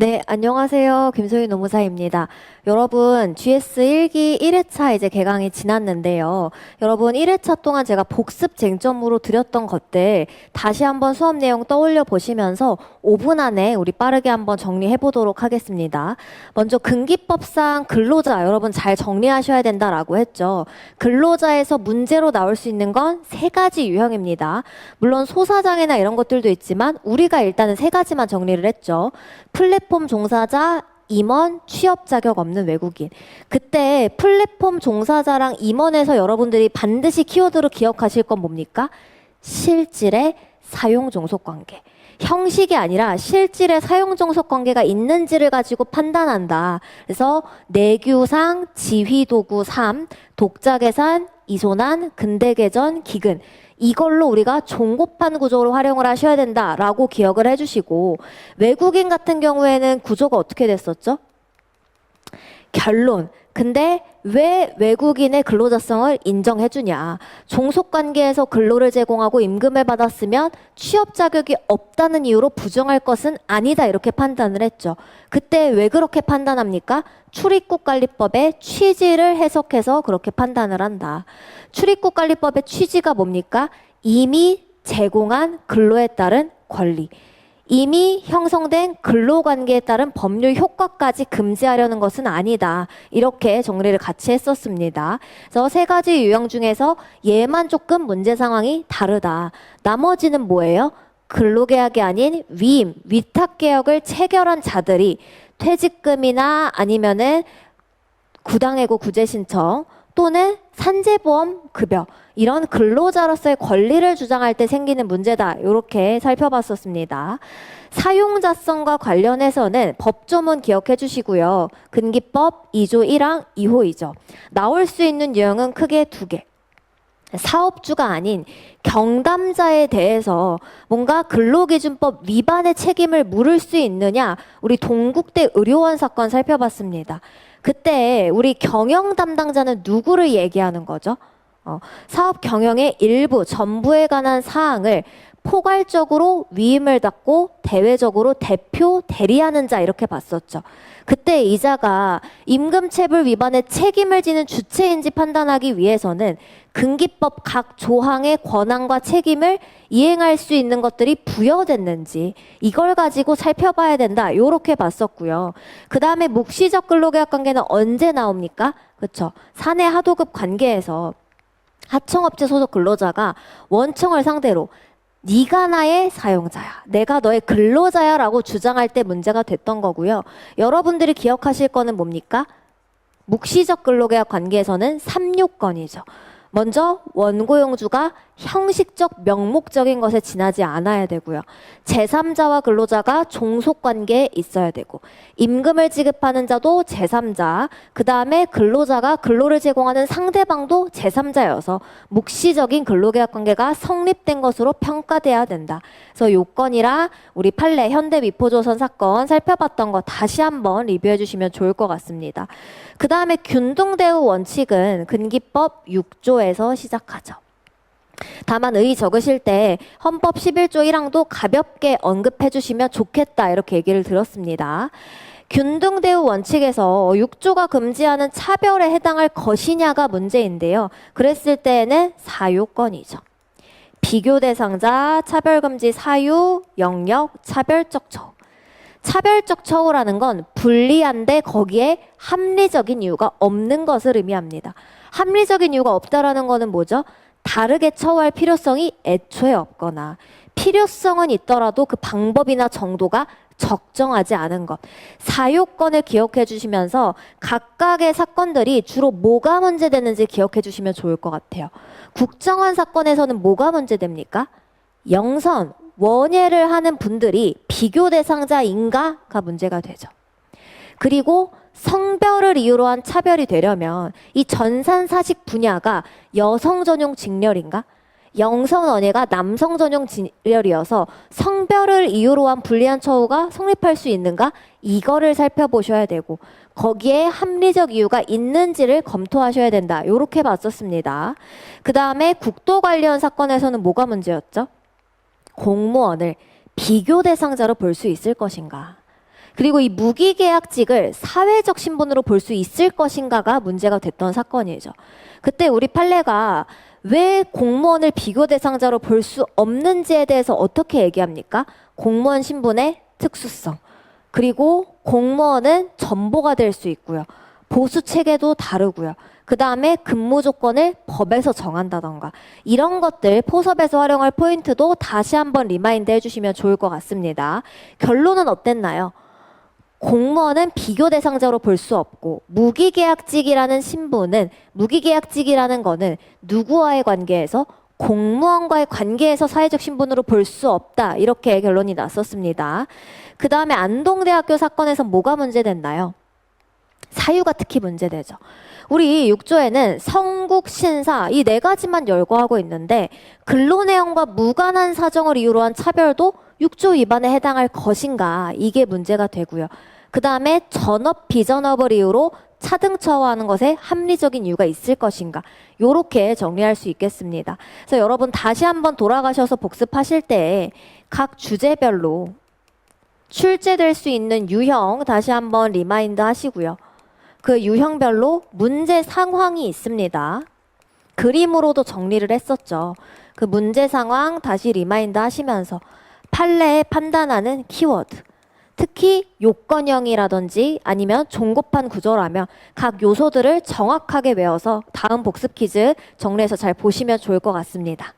네, 안녕하세요. 김소희 노무사입니다. 여러분, GS 1기 1회차 이제 개강이 지났는데요. 여러분, 1회차 동안 제가 복습 쟁점으로 드렸던 것들 다시 한번 수업 내용 떠올려 보시면서 5분 안에 우리 빠르게 한번 정리해 보도록 하겠습니다. 먼저 근기법상 근로자 여러분 잘 정리하셔야 된다라고 했죠. 근로자에서 문제로 나올 수 있는 건 세 가지 유형입니다. 물론 소사장애나 이런 것들도 있지만 우리가 일단은 세 가지만 정리를 했죠. 플랫 폼 종사자, 임원, 취업 자격 없는 외국인. 그때 플랫폼 종사자랑 임원에서 여러분들이 반드시 키워드로 기억하실 건 뭡니까? 실질의 사용 종속 관계. 형식이 아니라 실질의 사용 종속 관계가 있는지를 가지고 판단한다. 그래서 내규상 지휘 도구 3, 독자 계산, 이소난, 근대 계전, 기근. 이걸로 우리가 종고판 구조로 활용을 하셔야 된다라고 기억을 해주시고 외국인 같은 경우에는 구조가 어떻게 됐었죠? 결론. 근데 왜 외국인의 근로자성을 인정해주냐? 종속관계에서 근로를 제공하고 임금을 받았으면 취업 자격이 없다는 이유로 부정할 것은 아니다 이렇게 판단을 했죠. 그때 왜 그렇게 판단합니까? 출입국 관리법의 취지를 해석해서 그렇게 판단을 한다. 출입국 관리법의 취지가 뭡니까? 이미 제공한 근로에 따른 권리. 이미 형성된 근로관계에 따른 법률 효과까지 금지하려는 것은 아니다. 이렇게 정리를 같이 했었습니다. 그래서 세 가지 유형 중에서 얘만 조금 문제 상황이 다르다. 나머지는 뭐예요? 근로계약이 아닌 위임, 위탁계약을 체결한 자들이 퇴직금이나 아니면은 구당해고 구제 신청 또는 산재보험 급여 이런 근로자로서의 권리를 주장할 때 생기는 문제다. 이렇게 살펴봤었습니다. 사용자성과 관련해서는 법조문 기억해 주시고요. 근기법 2조 1항 2호이죠. 나올 수 있는 유형은 크게 두 개. 사업주가 아닌 경담자에 대해서 뭔가 근로기준법 위반의 책임을 물을 수 있느냐 우리 동국대 의료원 사건 살펴봤습니다. 그때 우리 경영 담당자는 누구를 얘기하는 거죠? 어, 사업 경영의 일부 전부에 관한 사항을 포괄적으로 위임을 받고 대외적으로 대표 대리하는 자 이렇게 봤었죠. 그때 이자가 임금체불 위반의 책임을 지는 주체인지 판단하기 위해서는 근기법 각 조항의 권한과 책임을 이행할 수 있는 것들이 부여됐는지 이걸 가지고 살펴봐야 된다. 요렇게 봤었고요. 그 다음에 묵시적 근로계약 관계는 언제 나옵니까? 그렇죠. 사내 하도급 관계에서 하청업체 소속 근로자가 원청을 상대로 네가 나의 사용자야. 내가 너의 근로자야라고 주장할 때 문제가 됐던 거고요. 여러분들이 기억하실 거는 뭡니까? 묵시적 근로계약 관계에서는 3요건이죠. 먼저 원고용주가 형식적 명목적인 것에 지나지 않아야 되고요. 제3자와 근로자가 종속관계에 있어야 되고 임금을 지급하는 자도 제3자, 그 다음에 근로자가 근로를 제공하는 상대방도 제3자여서 묵시적인 근로계약 관계가 성립된 것으로 평가돼야 된다. 그래서 요건이라 우리 판례 현대 미포조선 사건 살펴봤던 거 다시 한번 리뷰해 주시면 좋을 것 같습니다. 그 다음에 균등대우 원칙은 근기법 6조 에서 시작하죠. 다만 의 적으실 때 헌법 11조 1항도 가볍게 언급해 주시면 좋겠다 이렇게 얘기를 들었습니다. 균등 대우 원칙에서 6조가 금지하는 차별에 해당할 것이냐가 문제인데요. 그랬을 때에는 사유건이죠. 비교 대상자, 차별금지 사유, 영역, 차별적 처우. 차별적 처우라는 건 불리한데 거기에 합리적인 이유가 없는 것을 의미합니다. 합리적인 이유가 없다라는 거는 뭐죠? 다르게 처우할 필요성이 애초에 없거나 필요성은 있더라도 그 방법이나 정도가 적정하지 않은 것. 사유권을 기억해 주시면서 각각의 사건들이 주로 뭐가 문제되는지 기억해 주시면 좋을 것 같아요. 국정원 사건에서는 뭐가 문제됩니까? 영선, 원예를 하는 분들이 비교 대상자인가가 문제가 되죠. 그리고 성별을 이유로 한 차별이 되려면 이 전산사식 분야가 여성 전용 직렬인가? 영성 원예가 남성 전용 직렬이어서 성별을 이유로 한 불리한 처우가 성립할 수 있는가? 이거를 살펴보셔야 되고 거기에 합리적 이유가 있는지를 검토하셔야 된다. 요렇게 봤었습니다. 그 다음에 국도 관련 사건에서는 뭐가 문제였죠? 공무원을 비교 대상자로 볼 수 있을 것인가? 그리고 이 무기계약직을 사회적 신분으로 볼 수 있을 것인가가 문제가 됐던 사건이죠. 그때 우리 판례가 왜 공무원을 비교 대상자로 볼 수 없는지에 대해서 어떻게 얘기합니까? 공무원 신분의 특수성. 그리고 공무원은 전보가 될 수 있고요. 보수 체계도 다르고요. 그 다음에 근무 조건을 법에서 정한다던가 이런 것들 포섭에서 활용할 포인트도 다시 한번 리마인드 해주시면 좋을 것 같습니다. 결론은 어땠나요? 공무원은 비교 대상자로 볼 수 없고 무기계약직이라는 신분은 무기계약직이라는 거는 누구와의 관계에서 공무원과의 관계에서 사회적 신분으로 볼 수 없다 이렇게 결론이 났었습니다. 그 다음에 안동대학교 사건에서 뭐가 문제됐나요? 사유가 특히 문제되죠. 우리 6조에는 성국, 신사 이 네 가지만 열거하고 있는데 근로 내용과 무관한 사정을 이유로 한 차별도 6조 위반에 해당할 것인가 이게 문제가 되고요. 그 다음에 전업 비전업을 이유로 차등 처화하는 것에 합리적인 이유가 있을 것인가 요렇게 정리할 수 있겠습니다. 그래서 여러분 다시 한번 돌아가셔서 복습하실 때 각 주제별로 출제될 수 있는 유형 다시 한번 리마인드 하시고요. 그 유형별로 문제 상황이 있습니다. 그림으로도 정리를 했었죠. 그 문제 상황 다시 리마인드 하시면서 판례에 판단하는 키워드. 특히 요건형이라든지 아니면 종고판 구조라면 각 요소들을 정확하게 외워서 다음 복습 퀴즈 정리해서 잘 보시면 좋을 것 같습니다.